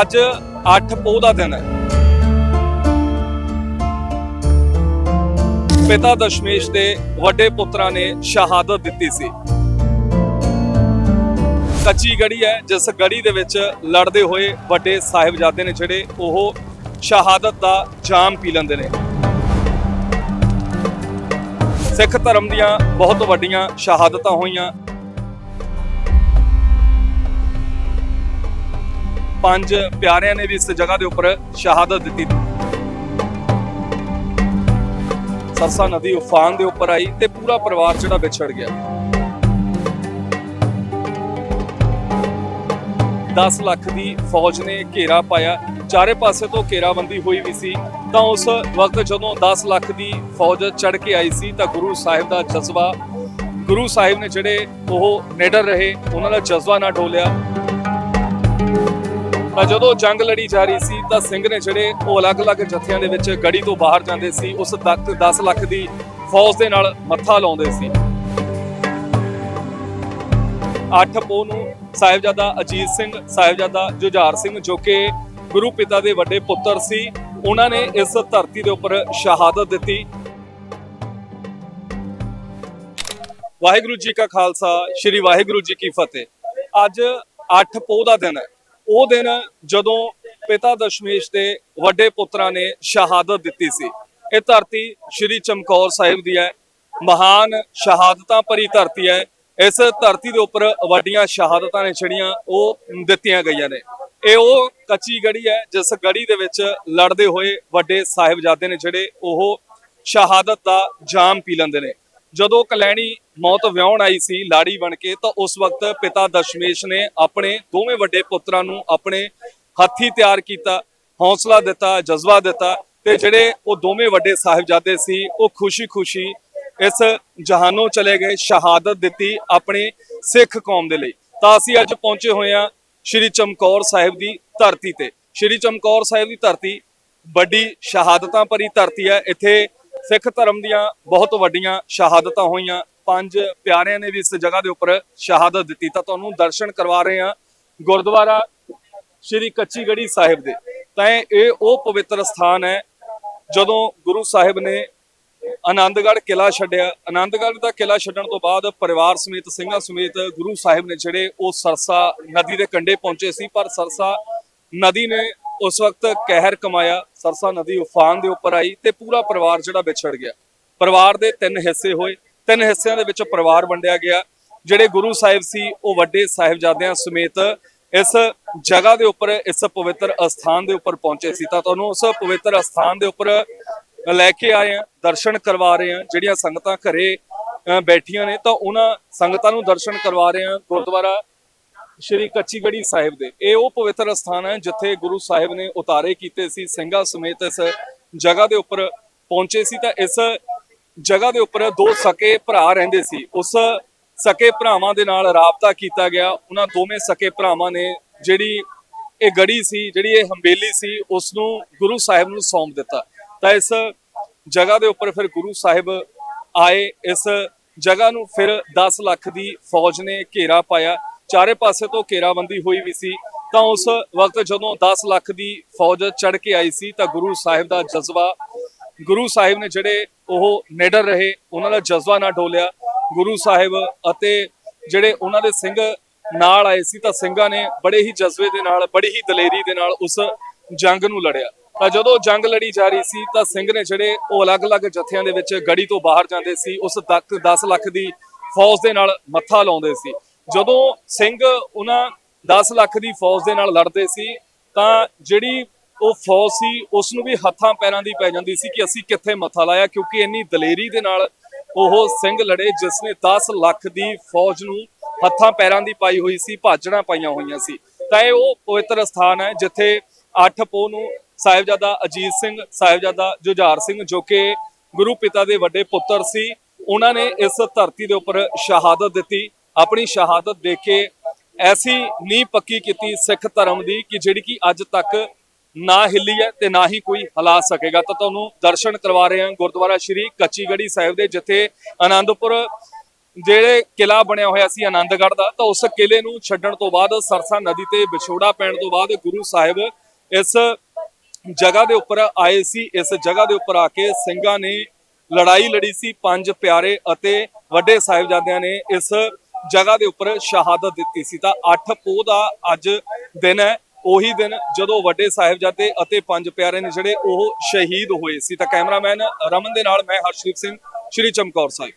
ਅੱਜ 8 ਪੋਹ ਦਾ ਦਿਨ ਹੈ। ਪਿਤਾ ਦਸ਼ਮੇਸ਼ ਦੇ ਵੱਡੇ ਪੁੱਤਰਾਂ ਨੇ ਸ਼ਹਾਦਤ ਦਿੱਤੀ ਸੀ। ਕੱਚੀ ਗੜੀ ਹੈ, ਜਿਸ ਗੜੀ ਦੇ ਵਿੱਚ ਲੜਦੇ ਹੋਏ ਵੱਡੇ ਸਾਹਿਬਜ਼ਾਦੇ ਨੇ ਜਿਹੜੇ, ਉਹ ਸ਼ਹਾਦਤ ਦਾ ਜਾਮ ਪੀ ਲੈਂਦੇ ਨੇ। ਸਿੱਖ ਧਰਮ ਦੀਆਂ ਬਹੁਤ ਵੱਡੀਆਂ ਸ਼ਹਾਦਤਾਂ ਹੋਈਆਂ। ਪੰਜ ਪਿਆਰਿਆਂ ਨੇ ਵੀ ਇਸ ਜਗ੍ਹਾ ਦੇ ਉੱਪਰ ਸ਼ਹਾਦਤ ਦਿੱਤੀ। ਸਰਸਾ ਨਦੀ ਉਫਾਨ ਦੇ ਉੱਪਰ ਆਈ ਤੇ ਪੂਰਾ ਪਰਿਵਾਰ ਜਿਹੜਾ ਵਿਛੜ ਗਿਆ। 10 ਲੱਖ ਦੀ ਫੌਜ ਨੇ ਘੇਰਾ ਪਾਇਆ। ਚਾਰੇ ਪਾਸੇ ਤੋਂ ਘੇਰਾਬੰਦੀ ਹੋਈ ਵੀ ਸੀ। ਤਾਂ ਉਸ ਵਕਤ ਜਦੋਂ 10 ਲੱਖ ਦੀ ਫੌਜ ਚੜ ਕੇ ਆਈ ਸੀ ਤਾਂ ਗੁਰੂ ਸਾਹਿਬ ਦਾ ਜਜ਼ਬਾ, ਗੁਰੂ ਸਾਹਿਬ ਨੇ ਜਿਹੜੇ ਉਹ ਨਿਡਰ ਰਹੇ, ਉਹਨਾਂ ਦਾ ਜਜ਼ਬਾ ਨਾ ਡੋਲਿਆ ਤਾਂ ਜਦੋਂ ਜੰਗ ਲੜੀ ਜਾ ਰਹੀ ਸੀ ਤਾਂ ਸਿੰਘ ਨੇ ਜਿਹੜੇ ਉਹ ਅਲੱਗ-ਅਲੱਗ ਜਥਿਆਂ ਦੇ ਵਿੱਚ ਗੜੀ ਤੋਂ ਬਾਹਰ ਜਾਂਦੇ ਸੀ, ਉਸ ਤੱਕ 10 ਲੱਖ ਦੀ ਫੌਜ ਦੇ ਨਾਲ ਮੱਥਾ ਲਾਉਂਦੇ ਸੀ। 8 ਪੋਹ ਨੂੰ ਸਾਹਿਬਜ਼ਾਦਾ ਅਜੀਤ ਸਿੰਘ, ਸਾਹਿਬਜ਼ਾਦਾ ਜੁਝਾਰ ਸਿੰਘ ਜੋ ਕਿ ਗੁਰੂ ਪਿਤਾ ਦੇ ਵੱਡੇ ਪੁੱਤਰ ਸੀ, ਉਹਨਾਂ ਨੇ ਇਸ ਧਰਤੀ ਦੇ ਉੱਪਰ ਸ਼ਹਾਦਤ ਦਿੱਤੀ। ਵਾਹਿਗੁਰੂ ਜੀ ਕਾ ਖਾਲਸਾ, ਸ੍ਰੀ ਵਾਹਿਗੁਰੂ ਜੀ ਕੀ ਫਤਿਹ। ਅੱਜ 8 ਪੋਹ ਦਾ ਦਿਨ ਹੈ। ਉਹ ਦਿਨ ਜਦੋਂ ਪਿਤਾ ਦਸ਼ਮੇਸ਼ ਦੇ ਵੱਡੇ ਪੁੱਤਰਾਂ ਨੇ ਸ਼ਹਾਦਤ ਦਿੱਤੀ ਸੀ। ਇਹ ਧਰਤੀ ਸ੍ਰੀ ਚਮਕੌਰ ਸਾਹਿਬ ਦੀ ਹੈ। ਮਹਾਨ ਸ਼ਹਾਦਤਾਂ ਭਰੀ ਧਰਤੀ ਹੈ। ਇਸ ਧਰਤੀ ਦੇ ਉੱਪਰ ਵੱਡੀਆਂ ਸ਼ਹਾਦਤਾਂ ਨੇ ਛੜੀਆਂ ਉਹ ਦਿੱਤੀਆਂ ਗਈਆਂ ਨੇ। ਇਹ ਉਹ ਕੱਚੀ ਗੜੀ ਹੈ, ਜਿਸ ਗੜੀ ਦੇ ਵਿੱਚ ਲੜਦੇ ਹੋਏ ਵੱਡੇ ਸਾਹਿਬਜ਼ਾਦੇ ਨੇ ਜਿਹੜੇ ਉਹ ਸ਼ਹਾਦਤ ਦਾ ਜਾਮ ਪੀ ਲੈਂਦੇ ਨੇ। ਜਦੋਂ ਕਲੈਣੀ ਮੌਤ ਵਿਆਹਣ ਆਈ ਸੀ, ਲਾੜੀ ਬਣ ਕੇ, ਤਾਂ ਉਸ ਵਕਤ ਪਿਤਾ ਦਸ਼ਮੇਸ਼ ਨੇ ਆਪਣੇ ਦੋਵੇਂ ਵੱਡੇ ਪੁੱਤਰਾਂ ਨੂੰ ਆਪਣੇ ਹੱਥੀ ਤਿਆਰ ਕੀਤਾ, ਹੌਸਲਾ ਦਿੱਤਾ, ਜਜ਼ਬਾ ਦਿੱਤਾ ਤੇ ਜਿਹੜੇ ਉਹ ਦੋਵੇਂ ਵੱਡੇ ਸਾਹਿਬਜ਼ਾਦੇ ਸੀ, ਉਹ ਖੁਸ਼ੀ-ਖੁਸ਼ੀ ਇਸ ਜਹਾਨੋਂ ਚਲੇ ਗਏ, ਸ਼ਹਾਦਤ ਦਿੱਤੀ ਆਪਣੇ ਸਿੱਖ ਕੌਮ ਦੇ ਲਈ। ਤਾਂ ਅਸੀਂ ਅੱਜ ਪਹੁੰਚੇ ਹੋਏ ਹਾਂ ਸ਼੍ਰੀ ਚਮਕੌਰ ਸਾਹਿਬ ਦੀ ਧਰਤੀ ਤੇ। ਸ਼੍ਰੀ ਚਮਕੌਰ ਸਾਹਿਬ ਦੀ ਧਰਤੀ ਵੱਡੀ ਸ਼ਹਾਦਤਾਂ ਭਰੀ ਧਰਤੀ ਹੈ। ਇੱਥੇ ਸਿੱਖ ਧਰਮ ਦੀਆਂ ਬਹੁਤ ਵੱਡੀਆਂ ਸ਼ਹਾਦਤਾਂ ਹੋਈਆਂ। ਪੰਜ ਪਿਆਰਿਆਂ ਨੇ ਵੀ ਇਸ ਜਗ੍ਹਾ ਦੇ ਉੱਪਰ ਸ਼ਹਾਦਤ ਦਿੱਤੀ। ਤਾਂ ਤੁਹਾਨੂੰ ਦਰਸ਼ਨ ਕਰਵਾ ਰਹੇ ਹਾਂ ਗੁਰਦੁਆਰਾ ਸ਼੍ਰੀ ਕੱਚੀ ਗੜੀ ਸਾਹਿਬ ਦੇ। ਤਾਂ ਇਹ ਉਹ ਪਵਿੱਤਰ ਸਥਾਨ ਹੈ ਜਦੋਂ ਗੁਰੂ ਸਾਹਿਬ ਨੇ ਆਨੰਦਗੜ੍ਹ ਕਿਲਾ ਛੱਡਿਆ। ਆਨੰਦਗੜ੍ਹ ਦਾ ਕਿਲਾ ਛੱਡਣ ਤੋਂ ਬਾਅਦ ਪਰਿਵਾਰ ਸਮੇਤ, ਸਿੰਘਾਂ ਸਮੇਤ ਗੁਰੂ ਸਾਹਿਬ ਨੇ ਜਿਹੜੇ ਉਹ ਸਰਸਾ ਨਦੀ ਦੇ ਕੰਢੇ ਪਹੁੰਚੇ ਸੀ। ਪਰ ਸਰਸਾ ਨਦੀ ਨੇ ਉਸ ਵਕਤ ਕਹਿਰ ਕਮਾਇਆ ਸਰਸਾ ਨਦੀ ਉਫਾਨ ਦੇ ਉੱਪਰ ਆਈ ਤੇ ਪੂਰਾ ਪਰਿਵਾਰ ਜਿਹੜਾ ਵਿਛੜ ਗਿਆ। ਪਰਿਵਾਰ ਦੇ ਤਿੰਨ ਹਿੱਸੇ ਹੋਏ। ਤਿੰਨ ਹਿੱਸਿਆਂ ਦੇ ਵਿੱਚ ਪਰਿਵਾਰ ਵੰਡਿਆ ਗਿਆ। ਜਿਹੜੇ ਗੁਰੂ ਸਾਹਿਬ ਸੀ ਉਹ ਵੱਡੇ ਸਾਹਿਬਜ਼ਾਦਿਆਂ ਸਮੇਤ ਇਸ ਜਗ੍ਹਾ ਦੇ ਉੱਪਰ ਇਸ ਪਵਿੱਤਰ ਅਸਥਾਨ ਦੇ ਉੱਪਰ ਪਹੁੰਚੇ ਸੀ। ਤਾਂ ਤੁਹਾਨੂੰ ਉਸ ਪਵਿੱਤਰ ਅਸਥਾਨ ਦੇ ਉੱਪਰ ਲੈ ਕੇ ਆਏ ਆ ਦਰਸ਼ਨ ਕਰਵਾ ਰਹੇ ਆ ਜਿਹੜੀਆਂ ਸੰਗਤਾਂ ਘਰੇ ਅ, ਬੈਠੀਆਂ ਨੇ ਤਾਂ ਉਹਨਾਂ ਸੰਗਤਾਂ ਨੂੰ ਦਰਸ਼ਨ ਕਰਵਾ ਰਹੇ ਆ ਗੁਰਦੁਆਰਾ ਸ਼੍ਰੀ ਕੱਚੀਗੜੀ ਸਾਹਿਬ ਦੇ। ਇਹ ਉਹ ਪਵਿੱਤਰ ਸਥਾਨ ਹੈ ਜਿੱਥੇ ਗੁਰੂ ਸਾਹਿਬ ਨੇ ਉਤਾਰੇ ਕੀਤੇ ਸੀ, ਸਿੰਘਾਂ ਸਮੇਤ ਇਸ ਜਗ੍ਹਾ ਦੇ ਉੱਪਰ ਪਹੁੰਚੇ ਸੀ ਤਾਂ ਇਸ ਜਗ੍ਹਾ ਦੇ ਉੱਪਰ ਦੋ ਸਕੇ ਭਰਾ ਰਹਿੰਦੇ ਸੀ। ਉਸ ਸਕੇ ਭਰਾਵਾਂ ਦੇ ਨਾਲ ਰਾਬਤਾ ਕੀਤਾ ਗਿਆ। ਉਹਨਾਂ ਦੋਵੇਂ ਸਕੇ ਭਰਾਵਾਂ ਨੇ ਜਿਹੜੀ ਇਹ ਗੜੀ ਸੀ, ਜਿਹੜੀ ਇਹ ਹੰਬੇਲੀ ਸੀ ਉਸ ਨੂੰ ਗੁਰੂ ਸਾਹਿਬ ਨੂੰ ਸੌਂਪ ਦਿੱਤਾ। ਤਾਂ ਇਸ ਜਗ੍ਹਾ ਦੇ ਉੱਪਰ ਫਿਰ ਗੁਰੂ ਸਾਹਿਬ ਆਏ। ਇਸ ਜਗ੍ਹਾ ਨੂੰ ਫਿਰ 10 ਲੱਖ ਦੀ ਫੌਜ ਨੇ ਘੇਰਾ ਪਾਇਆ। ਚਾਰੇ ਪਾਸੇ ਤੋਂ ਘੇਰਾਬੰਦੀ ਹੋਈ ਵੀ ਸੀ, ਤਾਂ ਉਸ ਵਕਤ ਜਦੋਂ 10 ਲੱਖ ਦੀ ਫੌਜ ਚੜ ਕੇ ਆਈ ਸੀ, ਤਾਂ ਗੁਰੂ ਸਾਹਿਬ ਦਾ ਜਜ਼ਬਾ, ਗੁਰੂ ਸਾਹਿਬ ਨੇ ਜਿਹੜੇ ਉਹ ਨਿਡਰ ਰਹੇ, ਉਹਨਾਂ ਦਾ ਜਜ਼ਬਾ ਨਾ ਡੋਲਿਆ ਗੁਰੂ ਸਾਹਿਬ ਅਤੇ ਜਿਹੜੇ ਉਹਨਾਂ ਦੇ ਸਿੰਘ ਨਾਲ ਆਏ ਸੀ, ਤਾਂ ਸਿੰਘਾਂ ਨੇ ਬੜੇ ਹੀ ਜਜ਼ਬੇ ਦੇ ਨਾਲ, ਬੜੀ ਹੀ ਦਲੇਰੀ ਦੇ ਨਾਲ ਉਸ ਜੰਗ ਨੂੰ ਲੜਿਆ। ਤਾਂ ਜਦੋਂ ਜੰਗ ਲੜੀ ਜਾ ਰਹੀ ਸੀ, ਤਾਂ ਸਿੰਘ ਨੇ ਜਿਹੜੇ ਉਹ ਅਲੱਗ-ਅਲੱਗ ਜਥਿਆਂ ਦੇ ਵਿੱਚ ਗੜੀ ਤੋਂ ਬਾਹਰ ਜਾਂਦੇ ਸੀ, ਉਸ ਤੱਕ 10 ਲੱਖ ਦੀ ਫੌਜ ਦੇ ਨਾਲ ਮੱਥਾ ਲਾਉਂਦੇ ਸੀ। ਜਦੋਂ ਸਿੰਘ ਉਹਨਾਂ 10 ਲੱਖ ਦੀ ਫੌਜ ਦੇ ਨਾਲ ਲੜਦੇ ਸੀ, ਤਾਂ ਜਿਹੜੀ ਉਹ ਫੌਜ ਸੀ ਉਸ ਨੂੰ ਵੀ ਹੱਥਾਂ ਪੈਰਾਂ ਦੀ ਪੈ ਜਾਂਦੀ ਸੀ ਕਿ ਅਸੀਂ ਕਿੱਥੇ ਮੱਥਾ ਲਾਇਆ, ਕਿਉਂਕਿ ਇੰਨੀ ਦਲੇਰੀ ਦੇ ਨਾਲ ਉਹ ਸਿੰਘ ਲੜੇ, ਜਿਸ ਨੇ 10 ਲੱਖ ਦੀ ਫੌਜ ਨੂੰ ਹੱਥਾਂ ਪੈਰਾਂ ਦੀ ਪਾਈ ਹੋਈ ਸੀ, ਭਾਜੜਾਂ ਪਾਈਆਂ ਹੋਈਆਂ ਸੀ। ਤਾਂ ਇਹ ਉਹ ਪਵਿੱਤਰ ਸਥਾਨ ਹੈ, ਜਿੱਥੇ 8 ਪੋਹ ਨੂੰ ਸਾਹਿਬਜ਼ਾਦਾ ਅਜੀਤ ਸਿੰਘ, ਸਾਹਿਬਜ਼ਾਦਾ ਜੁਝਾਰ ਸਿੰਘ, ਜੋ ਕਿ ਗੁਰੂ ਪਿਤਾ ਦੇ ਵੱਡੇ ਪੁੱਤਰ ਸੀ, ਉਹਨਾਂ ਨੇ ਇਸ ਧਰਤੀ ਦੇ ਉੱਪਰ ਸ਼ਹਾਦਤ ਦਿੱਤੀ। ਆਪਣੀ ਸ਼ਹਾਦਤ ਦੇ ਕੇ ਐਸੀ ਨੀਂਹ ਪੱਕੀ ਕੀਤੀ ਸਿੱਖ ਧਰਮ ਦੀ ਕਿ ਜਿਹੜੀ ਕਿ ਅੱਜ ਤੱਕ ਨਾ ਹਿੱਲੀ ਹੈ ਤੇ ਨਾ ਹੀ ਕੋਈ ਹਲਾ ਸਕੇਗਾ। ਤਾਂ ਤੁਹਾਨੂੰ ਦਰਸ਼ਨ ਕਰਵਾ ਰਹੇ ਹਾਂ ਗੁਰਦੁਆਰਾ ਸ਼੍ਰੀ ਕੱਚੀਗੜੀ ਸਾਹਿਬ ਦੇ, ਜਿੱਥੇ ਆਨੰਦਪੁਰ ਜਿਹੜੇ ਕਿਲਾ ਬਣਿਆ ਹੋਇਆ ਸੀ ਆਨੰਦਗੜ੍ਹ ਦਾ, ਤਾਂ ਉਸ ਕਿਲੇ ਨੂੰ ਛੱਡਣ ਤੋਂ ਬਾਅਦ ਸਰਸਾ ਨਦੀ ਤੇ ਵਿਛੋੜਾ ਪੈਣ ਤੋਂ ਬਾਅਦ ਗੁਰੂ ਸਾਹਿਬ ਇਸ ਜਗ੍ਹਾ ਦੇ ਉੱਪਰ ਆਏ ਸੀ। ਇਸ ਜਗ੍ਹਾ ਦੇ ਉੱਪਰ ਆ ਕੇ ਸਿੰਘਾਂ ਨੇ ਲੜਾਈ ਲੜੀ ਸੀ। ਪੰਜ ਪਿਆਰੇ ਅਤੇ ਵੱਡੇ ਸਾਹਿਬਜ਼ਾਦਿਆਂ ਨੇ ਇਸ ਜਗ੍ਹਾ ਦੇ ਉੱਪਰ ਸ਼ਹਾਦਤ ਦਿੱਤੀ ਸੀ। ਤਾਂ 8 ਪੋਹ ਦਾ ਅੱਜ ਦਿਨ ਹੈ। ਉਹੀ ਦਿਨ ਜਦੋਂ ਵੱਡੇ ਸਾਹਿਬਜ਼ਾਦੇ ਅਤੇ ਪੰਜ ਪਿਆਰੇ ਨੇ ਜਿਹੜੇ ਉਹ ਸ਼ਹੀਦ ਹੋਏ ਸੀ। ਤਾਂ ਕੈਮਰਾਮੈਨ ਰਮਨ ਦੇ ਨਾਲ ਮੈਂ ਹਰਸ਼ਦੀਪ ਸਿੰਘ, ਸ਼੍ਰੀ ਚਮਕੌਰ ਸਾਹਿਬ।